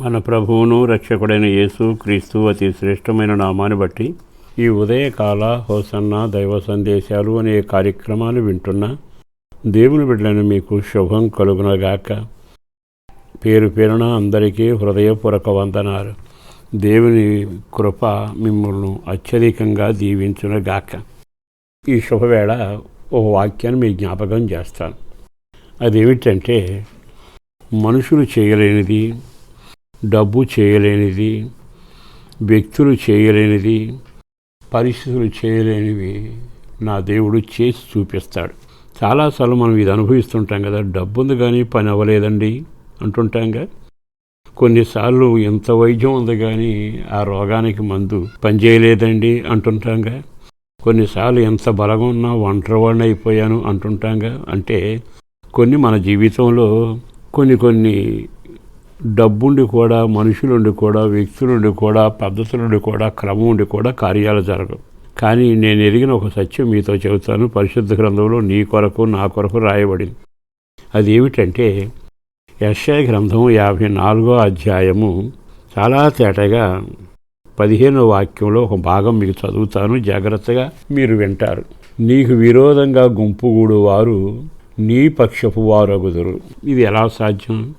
మన ప్రభువును రక్షకుడైన యేసు క్రీస్తు అతి శ్రేష్టమైన నామాన్ని బట్టి ఈ ఉదయకాల హోసన్న దైవ సందేశాలు అనే కార్యక్రమాలు వింటున్న దేవుని బిడ్డలను మీకు శుభం కలుగునగాక. పేరు పేరున అందరికీ హృదయపూర్వక వందనాలు. దేవుని కృప మిమ్మల్ని అత్యధికంగా దీవించునగాక. ఈ శుభవేళ ఓ వాక్యాన్ని మీ జ్ఞాపకం చేస్తాను. అదేమిటంటే మనుషులు చేయలేనిది డబ్బు చేయలేనిది వ్యక్తులు చేయలేనిది పరిస్థితులు చేయలేనివి నా దేవుడు చేసి చూపిస్తాడు. చాలాసార్లు మనం ఇది అనుభవిస్తుంటాం కదా డబ్బు ఉంది కానీ పని అవ్వలేదండి అంటుంటాంగా కొన్నిసార్లు ఎంత వైద్యం ఉంది కానీ ఆ రోగానికి మందు పనిచేయలేదండి అంటుంటాంగా కొన్నిసార్లు ఎంత బలంగా ఉన్నా ఒంటరివాడిని అయిపోయాను అంటుంటాంగా అంటే కొన్ని మన జీవితంలో కొన్ని కొన్ని డబ్బుండి కూడా మనుషులుండి కూడా వ్యక్తులుండి కూడా పద్ధతులుండి కూడా క్రమం ఉండి కూడా కార్యాలు జరగవు. కానీ నేను ఎరిగిన ఒక సత్యం మీతో చెబుతాను. పరిశుద్ధ గ్రంథంలో నీ కొరకు నా కొరకు రాయబడింది. అది ఏమిటంటే యశ్య గ్రంథం యాభై నాలుగో అధ్యాయము చాలా తేటగా పదిహేనో వాక్యంలో ఒక భాగం మీకు చదువుతాను. జాగ్రత్తగా మీరు వింటారు. నీకు విరోధంగా గుంపుగూడు వారు నీ పక్షపు వారగుదురు. ఇది ఎలా సాధ్యం?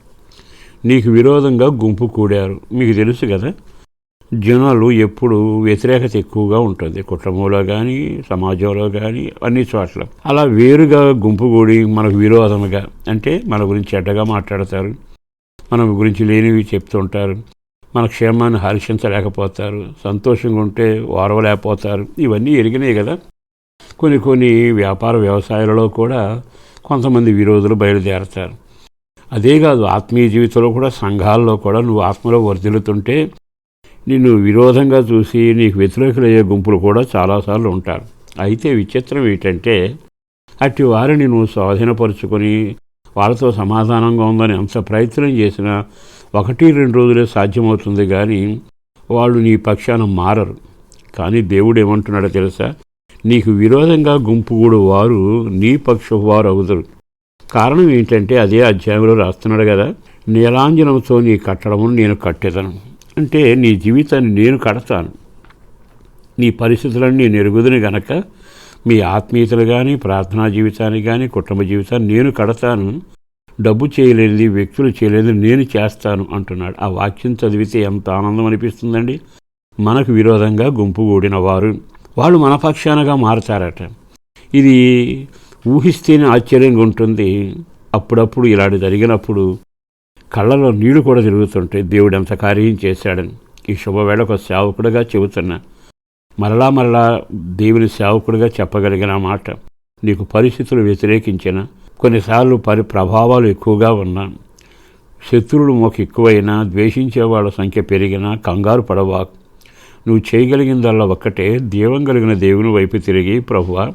నీకు విరోధంగా గుంపు కూడారు. మీకు తెలుసు కదా జనాలు ఎప్పుడు వ్యతిరేకత ఎక్కువగా ఉంటుంది. కుటుంబంలో కానీ సమాజంలో కానీ అన్ని చోట్ల. అలా వేరుగా గుంపు కూడి మనకు విరోధముగా అంటే మన గురించి చెడ్డగా మాట్లాడతారు. మన గురించి లేనివి చెప్తుంటారు. మన క్షేమాన్ని హర్షించలేకపోతారు. సంతోషంగా ఉంటే ఓరవలేకపోతారు. ఇవన్నీ ఎరిగినాయి కదా. కొన్ని కొన్ని వ్యాపార వ్యవసాయాలలో కూడా కొంతమంది విరోధులు బయలుదేరతారు. అదే కాదు ఆత్మీయ జీవితంలో కూడా సంఘాల్లో కూడా నువ్వు ఆత్మలో వర్ధిల్లుతుంటే నిన్ను విరోధంగా చూసి నీకు వ్యతిరేకులయ్యే గుంపులు కూడా చాలాసార్లు ఉంటారు. అయితే విచిత్రం ఏంటంటే అట్టి వారిని నువ్వు స్వాధీనపరుచుకొని వాళ్ళతో సమాధానంగా ఉందని అంత ప్రయత్నం చేసినా ఒకటి రెండు రోజులే సాధ్యమవుతుంది కానీ వాళ్ళు నీ పక్షాన మారరు. కానీ దేవుడు ఏమంటున్నాడో తెలుసా? నీకు విరోధంగా గుంపుగూడు వారు నీ పక్ష వారు అవుతారు కారణం ఏంటంటే అదే అధ్యాయంలో రాస్తున్నాడు కదా నీలాంజనంతో నీ కట్టడమును నేను కట్టేదను. అంటే నీ జీవితాన్ని నేను కడతాను. నీ పరిస్థితులన్నీ నెరుగుదని గనక మీ ఆత్మీయతలు కానీ ప్రార్థనా జీవితాన్ని కానీ కుటుంబ జీవితాన్ని నేను కడతాను. డబ్బు చేయలేనిది వ్యక్తులు చేయలేనిది నేను చేస్తాను అంటున్నాడు. ఆ వాక్యం చదివితే ఎంత ఆనందం అనిపిస్తుందండి. మనకు విరోధంగా గుంపు కూడిన వారు. వాళ్ళు మన పక్షానగా మారతారట. ఇది ఊహిస్తేనే ఆశ్చర్యంగా ఉంటుంది. అప్పుడప్పుడు ఇలాంటి జరిగినప్పుడు కళ్ళలో నీళ్ళు కూడా తిరుగుతుంటాయి దేవుడు ఎంత కార్యం చేశాడని. ఈ శుభవేళ ఒక సేవకుడిగా చెబుతున్నా. మరలా మరలా దేవుని సేవకుడిగా చెప్పగలిగిన మాట. నీకు పరిస్థితులు వ్యతిరేకించిన కొన్నిసార్లు పరి ప్రభావాలు ఎక్కువగా ఉన్నా శత్రువులు మాకు ఎక్కువైనా ద్వేషించే వాళ్ళ సంఖ్య పెరిగినా కంగారు పడవా. నువ్వు చేయగలిగిందల్లా ఒక్కటే. దీవం కలిగిన దేవుని వైపు తిరిగి ప్రభువా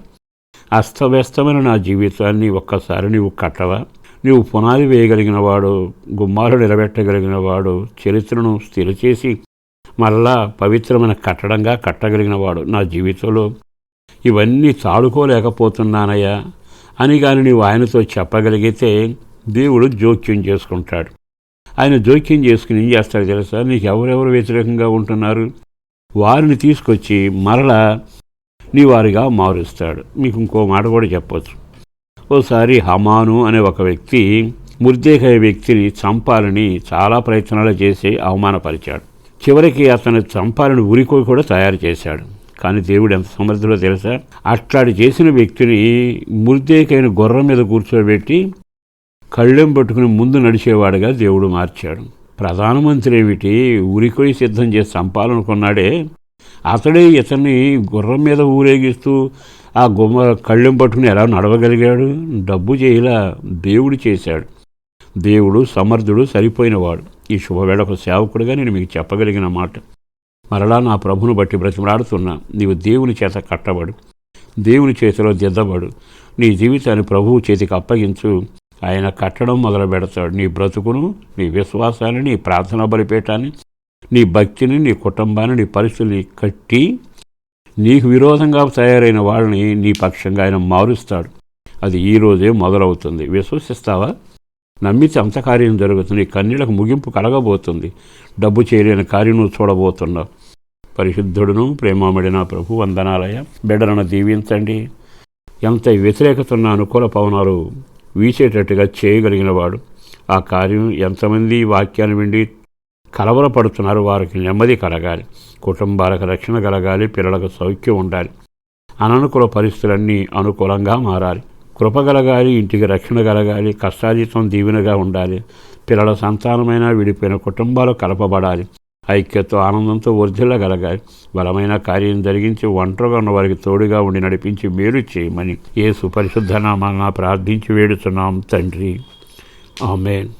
అస్తవ్యస్తమైన నా జీవితాన్ని ఒక్కసారి నీవు కట్టవా? నీవు పునాది వేయగలిగిన వాడు గుమ్మాలు నిలబెట్టగలిగిన వాడు చరిత్రను స్థిర చేసి మరలా పవిత్రమైన కట్టడంగా కట్టగలిగిన వాడు నా జీవితంలో ఇవన్నీ తాడుకోలేకపోతున్నానయ్యా అని కానీ నీవు ఆయనతో చెప్పగలిగితే దేవుడు జోక్యం చేసుకుంటాడు. ఆయన జోక్యం చేసుకుని ఏం చేస్తాడు తెలుసా? నీకు ఎవరెవరు వ్యతిరేకంగా ఉంటున్నారు? వారిని తీసుకొచ్చి మరలా నివారిగా మారుస్తాడు. మీకు ఇంకో మాట కూడా చెప్పొచ్చు. ఓసారి హమాను అనే ఒక వ్యక్తి ముర్దేకాయ వ్యక్తిని చంపాలని చాలా ప్రయత్నాలు చేసి అవమానపరిచాడు. చివరికి అతను చంపాలని ఉరికో కూడా తయారు చేశాడు. కానీ దేవుడు ఎంత సమర్థుడో తెలుసా? అట్లాడి చేసిన వ్యక్తిని ముర్దేకైన గుర్రం మీద కూర్చోబెట్టి కళ్ళెం పట్టుకుని ముందు నడిచేవాడుగా దేవుడు మార్చాడు. ప్రధానమంత్రి ఏమిటి? ఉరికోయి సిద్ధం చేసి చంపాలనుకున్నాడే అతడే ఇతన్ని గుర్రం మీద ఊరేగిస్తూ ఆ గుమ్మ కళ్ళెం పట్టుకుని ఎలా నడవగలిగాడు? డబ్బు చేయలా దేవుడు చేశాడు. దేవుడు సమర్థుడు సరిపోయినవాడు. ఈ శుభవేళ ఒక సేవకుడిగా నేను మీకు చెప్పగలిగిన మాట. మరలా నా ప్రభును బట్టి బ్రతిమలాడుతున్నా. నీవు దేవుని చేత కట్టబడు. దేవుని చేతిలో దిద్దబడు. నీ జీవితాన్ని ప్రభువు చేతికి అప్పగించు. ఆయన కట్టడం మొదలు పెడతాడు నీ బ్రతుకును నీ విశ్వాసాన్ని నీ ప్రార్థనా బలిపేటాన్ని నీ భక్తిని నీ కుటుంబాన్ని నీ పరిస్థితిని కట్టి నీకు విరోధంగా తయారైన వాళ్ళని నీ పక్షంగా ఆయన మారుస్తాడు. అది ఈ రోజే మొదలవుతుంది. విశ్వసిస్తావా నమ్మితే అంత కార్యం జరుగుతుంది. కన్నీళ్ళకు ముగింపు కలగబోతుంది. డబ్బు చేయలేని కార్యం నువ్వు చూడబోతున్నావు. పరిశుద్ధుడును ప్రేమామడిన ప్రభు వందనాలయ బిడ్డలను దీవించండి. ఎంత వ్యతిరేకత ఉన్న అనుకూల పవనాలు వీసేటట్టుగా చేయగలిగిన వాడు. ఆ కార్యం ఎంతమంది వాక్యాన్ని విండి కలవరపడుతున్నారు. వారికి నెమ్మది కలగాలి. కుటుంబాలకు రక్షణ కలగాలి. పిల్లలకు సౌఖ్యం ఉండాలి. అననుకూల పరిస్థితులన్నీ అనుకూలంగా మారాలి. కృప కలగాలి. ఇంటికి రక్షణ కలగాలి. కష్టాతీతం దీవెనగా ఉండాలి. పిల్లల సంతానమైన విడిపోయిన కుటుంబాలు కలపబడాలి. ఐక్యతో ఆనందంతో వర్ధిల్లగలగాలి బలమైన కార్యం జరిగించి ఒంటరిగా ఉన్న వారికి తోడుగా ఉండి నడిపించి మేలు చేయమని ఏ సుపరిశుద్ధనామాన ప్రార్థించి వేడుతున్నాం తండ్రి. ఆమెన్.